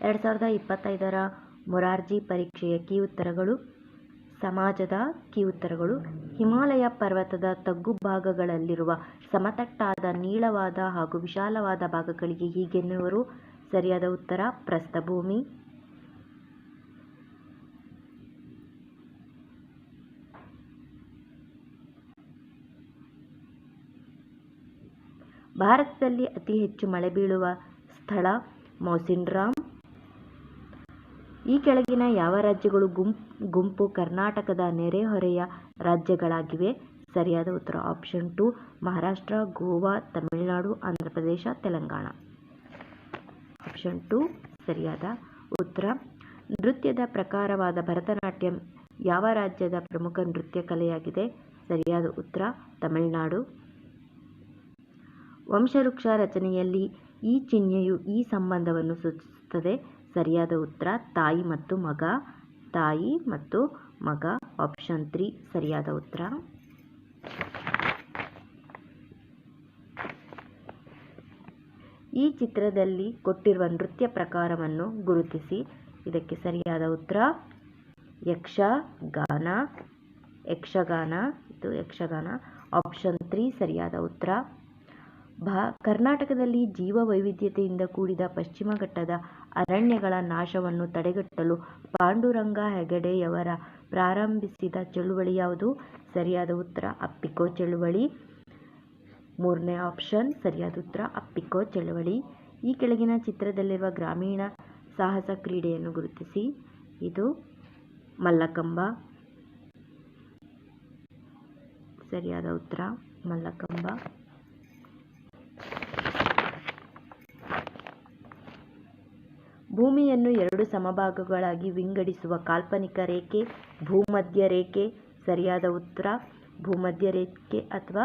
ಎರಡು ಸಾವಿರದ ಇಪ್ಪತ್ತೈದರ ಮೊರಾರ್ಜಿ ಪರೀಕ್ಷೆಯ ಕೀ ಉತ್ತರಗಳು, ಸಮಾಜದ ಕೀ ಉತ್ತರಗಳು, ಹಿಮಾಲಯ ಪರ್ವತದ ತಗ್ಗು ಭಾಗಗಳಲ್ಲಿರುವ ಸಮತಟ್ಟಾದ ನೀಳವಾದ ಹಾಗೂ ವಿಶಾಲವಾದ ಭಾಗಗಳಿಗೆ ಹೀಗೆನ್ನುವರು? ಸರಿಯಾದ ಉತ್ತರ, ಪ್ರಸ್ಥಭೂಮಿ. ಭಾರತದಲ್ಲಿ ಅತಿ ಹೆಚ್ಚು ಮಳೆ ಬೀಳುವ ಸ್ಥಳ ಮೌಸಿನ್ರಾಮ್. ಈ ಕೆಳಗಿನ ಯಾವ ರಾಜ್ಯಗಳು ಗುಂಪು ಕರ್ನಾಟಕದ ನೆರೆಹೊರೆಯ ರಾಜ್ಯಗಳಾಗಿವೆ? ಸರಿಯಾದ ಉತ್ತರ option two Maharashtra, Goa, Tamil Nadu Andhra Pradesh Telangana. Option to ಸರಿಯಾದ ಉತ್ತರ, ನೃತ್ಯದ ಪ್ರಕಾರವಾದ ಭರತನಾಟ್ಯಂ ಯಾವ ರಾಜ್ಯದ ಪ್ರಮುಖ ನೃತ್ಯ ಕಲೆಯಾಗಿದೆ? ಸರಿಯಾದ ಉತ್ತರ, ತಮಿಳುನಾಡು. ವಂಶವೃಕ್ಷ ರಚನೆಯಲ್ಲಿ ಈ ಚಿಹ್ನೆಯು ಈ ಸಂಬಂಧವನ್ನು ಸೂಚಿಸುತ್ತದೆ. ಸರಿಯಾದ ಉತ್ತರ, ತಾಯಿ ಮತ್ತು ಮಗ, ತಾಯಿ ಮತ್ತು ಮಗ ಆಪ್ಷನ್ ತ್ರೀ ಸರಿಯಾದ ಉತ್ತರ. ಈ ಚಿತ್ರದಲ್ಲಿ ಕೊಟ್ಟಿರುವ ನೃತ್ಯ ಪ್ರಕಾರವನ್ನು ಗುರುತಿಸಿ. ಇದಕ್ಕೆ ಸರಿಯಾದ ಉತ್ತರ, ಯಕ್ಷಗಾನ ಯಕ್ಷಗಾನ, ಇದು ಯಕ್ಷಗಾನ ಆಪ್ಷನ್ ತ್ರೀ ಸರಿಯಾದ ಉತ್ತರ. ಭಾ ಕರ್ನಾಟಕದಲ್ಲಿ ಜೀವ ವೈವಿಧ್ಯತೆಯಿಂದ ಕೂಡಿದ ಪಶ್ಚಿಮ ಘಟ್ಟದ ಅರಣ್ಯಗಳ ನಾಶವನ್ನು ತಡೆಗಟ್ಟಲು ಪಾಂಡುರಂಗ ಹೆಗಡೆಯವರ ಪ್ರಾರಂಭಿಸಿದ ಚಳುವಳಿ ಯಾವುದು? ಸರಿಯಾದ ಉತ್ತರ, ಅಪ್ಪಿಕೋ ಚಳುವಳಿ. ಮೂರನೇ ಆಪ್ಷನ್, ಸರಿಯಾದ ಉತ್ತರ, ಅಪ್ಪಿಕೋ ಚಳುವಳಿ. ಈ ಕೆಳಗಿನ ಚಿತ್ರದಲ್ಲಿರುವ ಗ್ರಾಮೀಣ ಸಾಹಸ ಕ್ರೀಡೆಯನ್ನು ಗುರುತಿಸಿ. ಇದು ಮಲ್ಲಕಂಬ. ಸರಿಯಾದ ಉತ್ತರ, ಮಲ್ಲಕಂಬ. ಭೂಮಿಯನ್ನು ಎರಡು ಸಮಭಾಗಗಳಾಗಿ ವಿಂಗಡಿಸುವ ಕಾಲ್ಪನಿಕ ರೇಖೆ, ಭೂಮಧ್ಯ ರೇಖೆ, ಸರಿಯಾದ ಉತ್ತರ, ಭೂಮಧ್ಯ ರೇಖೆ ಅಥವಾ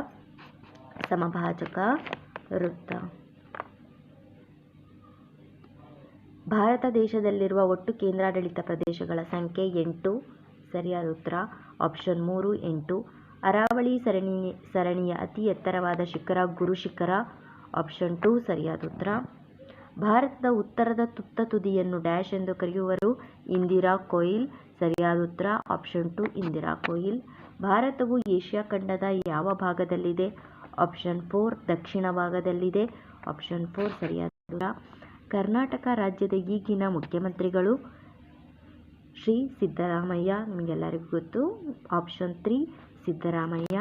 ಸಮಭಾಜಕ ವೃತ್ತ. ಭಾರತ ದೇಶದಲ್ಲಿರುವ ಒಟ್ಟು ಕೇಂದ್ರಾಡಳಿತ ಪ್ರದೇಶಗಳ ಸಂಖ್ಯೆ ಎಂಟು, ಸರಿಯಾದ ಉತ್ತರ ಆಪ್ಷನ್ ಮೂರು, ಎಂಟು. ಅರಾವಳಿ ಸರಣಿ, ಸರಣಿಯ ಅತಿ ಎತ್ತರವಾದ ಶಿಖರ ಗುರು ಶಿಖರ ಆಪ್ಷನ್ ಟು ಸರಿಯಾದ ಉತ್ತರ. ಭಾರತದ ಉತ್ತರದ ತುತ್ತ ತುದಿಯನ್ನು ಡ್ಯಾಶ್ ಎಂದು ಕರೆಯುವರು. ಇಂದಿರಾ ಕೊಯಿಲ್, ಸರಿಯಾದ ಉತ್ತರ, ಆಪ್ಷನ್ ಟು ಇಂದಿರಾ ಕೊಯಿಲ್. ಭಾರತವು ಏಷ್ಯಾ ಖಂಡದ ಯಾವ ಭಾಗದಲ್ಲಿದೆ? ಆಪ್ಷನ್ ಫೋರ್, ದಕ್ಷಿಣ ಭಾಗದಲ್ಲಿದೆ. ಆಪ್ಷನ್ ಫೋರ್, ಸರಿಯಾದ ಉತ್ತರ. ಕರ್ನಾಟಕ ರಾಜ್ಯದ ಈಗಿನ ಮುಖ್ಯಮಂತ್ರಿಗಳು ಶ್ರೀ ಸಿದ್ದರಾಮಯ್ಯ, ನಿಮಗೆಲ್ಲರಿಗೂ ಗೊತ್ತು. Option three, Siddaramaiah.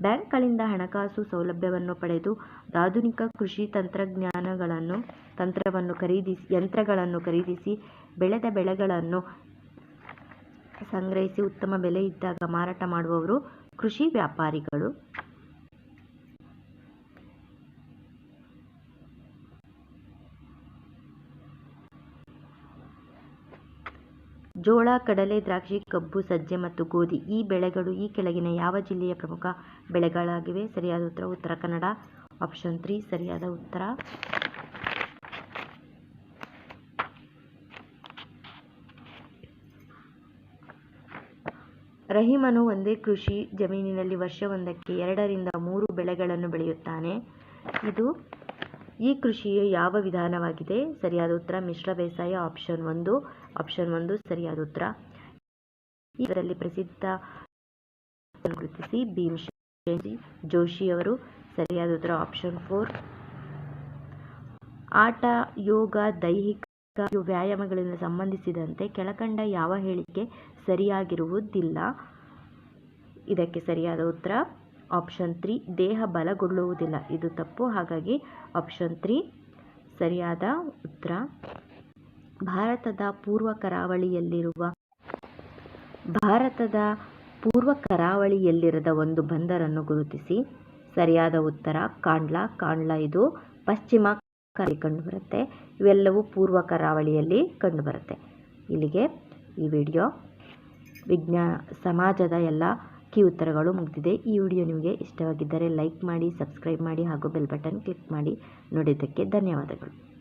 ಬ್ಯಾಂಕ್ಗಳಿಂದ ಹಣಕಾಸು ಸೌಲಭ್ಯವನ್ನು ಪಡೆದು ಆಧುನಿಕ ಕೃಷಿ ತಂತ್ರಜ್ಞಾನಗಳನ್ನು, ತಂತ್ರವನ್ನು ಖರೀದಿಸಿ, ಯಂತ್ರಗಳನ್ನು ಖರೀದಿಸಿ, ಬೆಳೆದ ಬೆಳೆಗಳನ್ನು ಸಂಗ್ರಹಿಸಿ ಉತ್ತಮ ಬೆಲೆ ಇದ್ದಾಗ ಮಾರಾಟ ಮಾಡುವವರು ಕೃಷಿ ವ್ಯಾಪಾರಿಗಳು. ಜೋಳ, ಕಡಲೆ, ದ್ರಾಕ್ಷಿ, ಕಬ್ಬು, ಸಜ್ಜೆ ಮತ್ತು ಗೋಧಿ ಈ ಬೆಳೆಗಳು ಈ ಕೆಳಗಿನ ಯಾವ ಜಿಲ್ಲೆಯ ಪ್ರಮುಖ ಬೆಳೆಗಳಾಗಿವೆ? ಸರಿಯಾದ ಉತ್ತರ ಉತ್ತರ ಕನ್ನಡ. ಆಪ್ಷನ್ ತ್ರೀ ಸರಿಯಾದ ಉತ್ತರ. ರಹೀಮನು ಒಂದೇ ಕೃಷಿ ಜಮೀನಿನಲ್ಲಿ ವರ್ಷವೊಂದಕ್ಕೆ ಎರಡರಿಂದ ಮೂರು ಬೆಳೆಗಳನ್ನು ಬೆಳೆಯುತ್ತಾನೆ. ಇದು ಈ ಕೃಷಿಯು ಯಾವ ವಿಧಾನವಾಗಿದೆ? ಸರಿಯಾದ ಉತ್ತರ, ಮಿಶ್ರ ಬೇಸಾಯ ಆಪ್ಷನ್ ಒಂದು ಆಪ್ಷನ್ ಒಂದು ಸರಿಯಾದ ಉತ್ತರ. ಇದರಲ್ಲಿ ಪ್ರಸಿದ್ಧ ಗುರುತಿಸಿ ಜೋಶಿ ಅವರು ಸರಿಯಾದ ಉತ್ತರ ಆಪ್ಷನ್ ಫೋರ್ ಆಟ, ಯೋಗ, ದೈಹಿಕ ವ್ಯಾಯಾಮಗಳಿಂದ ಸಂಬಂಧಿಸಿದಂತೆ ಕೆಳಕಂಡ ಯಾವ ಹೇಳಿಕೆ ಸರಿಯಾಗಿರುವುದಿಲ್ಲ? ಇದಕ್ಕೆ ಸರಿಯಾದ ಉತ್ತರ ಆಪ್ಷನ್ ತ್ರೀ ದೇಹ ಬಲಗೊಳ್ಳುವುದಿಲ್ಲ. ಇದು ತಪ್ಪು. ಹಾಗಾಗಿ ಆಪ್ಷನ್ ತ್ರೀ ಸರಿಯಾದ ಉತ್ತರ. ಭಾರತದ ಪೂರ್ವ ಕರಾವಳಿಯಲ್ಲಿರುವ, ಭಾರತದ ಪೂರ್ವ ಕರಾವಳಿಯಲ್ಲಿರದ ಒಂದು ಬಂದರನ್ನು ಗುರುತಿಸಿ. ಸರಿಯಾದ ಉತ್ತರ, ಕಾಂಡ್ಲಾ. ಕಾಂಡ್ಲಾ ಇದು ಪಶ್ಚಿಮ ಕಂಡುಬರುತ್ತೆ ಇವೆಲ್ಲವೂ ಪೂರ್ವ ಕರಾವಳಿಯಲ್ಲಿ ಕಂಡುಬರುತ್ತೆ ಇಲ್ಲಿಗೆ ಈ ವಿಡಿಯೋ ವಿಜ್ಞಾ, ಸಮಾಜದ ಎಲ್ಲ ಕೀ ಉತ್ತರಗಳು ಮುಗಿದಿದೆ. ಈ ವಿಡಿಯೋ ನಿಮಗೆ ಇಷ್ಟವಾಗಿದ್ದರೆ ಲೈಕ್ ಮಾಡಿ, ಸಬ್ಸ್ಕ್ರೈಬ್ ಮಾಡಿ ಹಾಗೂ ಬೆಲ್ ಬಟನ್ ಕ್ಲಿಕ್ ಮಾಡಿ. ನೋಡಿದ್ದಕ್ಕೆ ಧನ್ಯವಾದಗಳು.